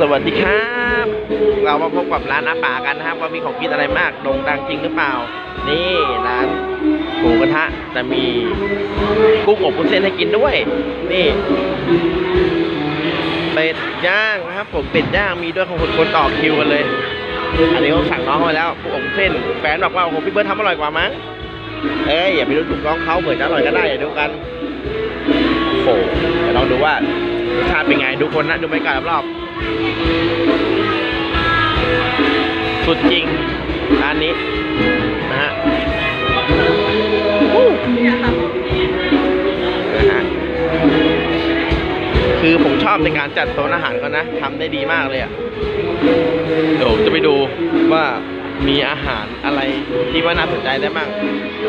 สวัสดีครับ เรามาพบกับร้านอาป่ากันนะครับ ว่ามีของกินอะไรมากโด่งดังจริงหรือเปล่า นี่ร้านหมูกระทะจะมีกุ้งอบวุ้นเส้นให้กินด้วย นี่เป็ดย่างนะครับ ผมเป็ดย่างมีด้วยของคนคนต่อคิวกันเลย อันนี้เขาสั่งน้องมาแล้วกุ้งอบเส้นแฟนบอกว่าโอ้โหพี่เบิร์ดทำอร่อยกว่ามั้งเอ้ยอย่าไปดูถูกน้องเขาเผื่อจะอร่อยก็ได้อย่าดูกันโอ้โหเดี๋ยวลองดูว่ารสชาติเป็นไงดูคนนะดูบรรยากาศรอบๆ สุดจริงร้านนี้นะฮะอู้นะฮะคือผมชอบในการจัดโซนอาหารเขานะทำได้ดีมากเลยอะเดี๋ยวจะไปดูว่ามีอาหารอะไรที่ว่าน่าสนใจได้บ้าง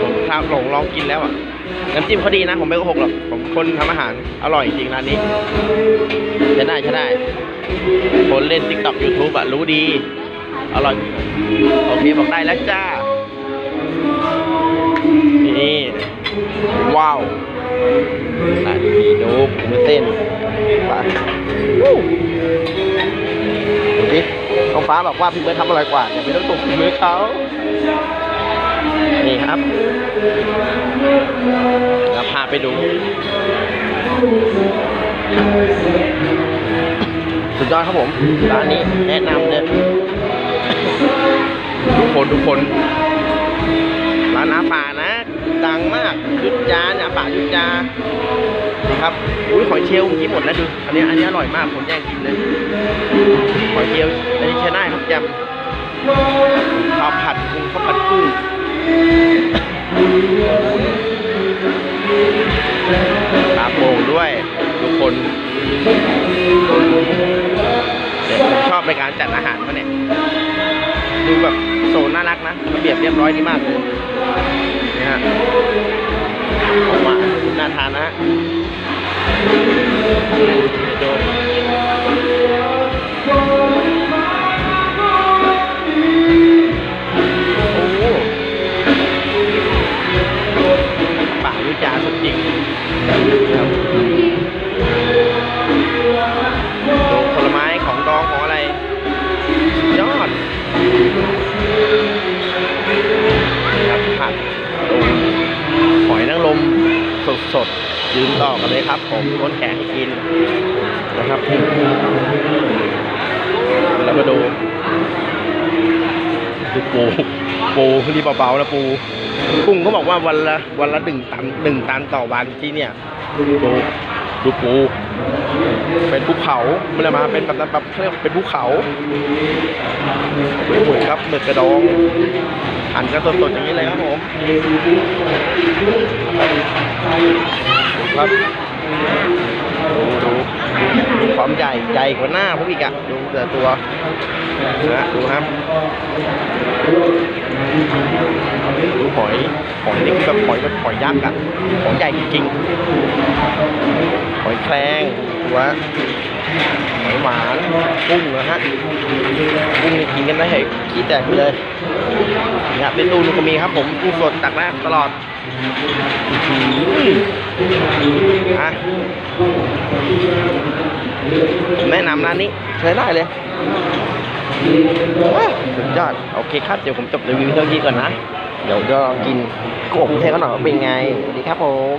ผมทำหลงลองกินแล้วอะน้ำจิ้มเขาดีนะ ผมไม่โกหกหรอก ผมคนทำอาหารอร่อยจริงร้านนี้ใช้ได้ใช้ได้ คนเล่น TikTok YouTube อะรู้ดี อร่อย โอเค บอกได้แล้วจ้า นี่ ว้าวร้านมีนูกมีเส้นปวู้ดูดิน้องฟ้าบอกว่าพี่เบิร์ดทำอร่อยกว่าอย่าไปต้องตกมือเขานี่ครับเราพาไปดู สุดยอดครับผม ร้านนี้แนะนำเลยทุกคนทุกคน ร้านอาป่านะ ดังมากยุทธยาเนี่ยอาป่ายุทธยานี่ครับอุ้ยหอยเชลล์เมื่อกี้หมดแล้วดู อันนี้อันนี้อร่อยมากผมแย่งกินเลยหอยเชลล์อันนี้ใช้ได้ครับยำข้าวผัดกุ้งข้าวผัดกุ้งปลาโป่งด้วย ทุกคนเดี๋ยวผมช อบในการจัดอาหารเขาเนี่ย ดูแบบโซนน่ารักนะระเบียบเรียบร้อยดีมากเลยนี่ฮะออกมาน่าทานนะฮะ สดยืนต่อกันเลยครับผมต้นแขกให้กินนะครับแล้วก็ดูดูปูปูที่เบาๆนะปูกุ้งเขาบอกว่าวันละวันละหนึ่งตันหนึ่งตันต่อวันที่เนี่ยดูดูปูเป็นภูเขาไม่ได้มาเป็นแบบแบบเขาเรียกเป็นภูเขาหมึกครับหมึกกระดอง หั่นกันสดๆอย่างนี้เลยครับผมครับดูดูดูความใหญ่ใหญ่กว่าหน้าผมอีกอะดูแต่ตัวนะดูครับดูหอยหอยนี่คือแบบหอยแบบหอยยักษ์อะหอยใหญ่จริงๆหอยแครงตัว หอยหวานกุ้งนะฮะกุ้งนี่กินกันได้เหขี้แตกไปเลยนี่ครับในตู้นี่ก็มีครับผมกุ้งสดตักนะตลอดอะแนะนำร้านนี้ใช้ได้เลยว้าสุดยอดโอเคครับ เดี๋ยวผมจบรีวิวเท่านี้ก่อนนะ เดี๋ยวจะลองกินกบเทเขาหน่อยเป็นไง ดีครับผม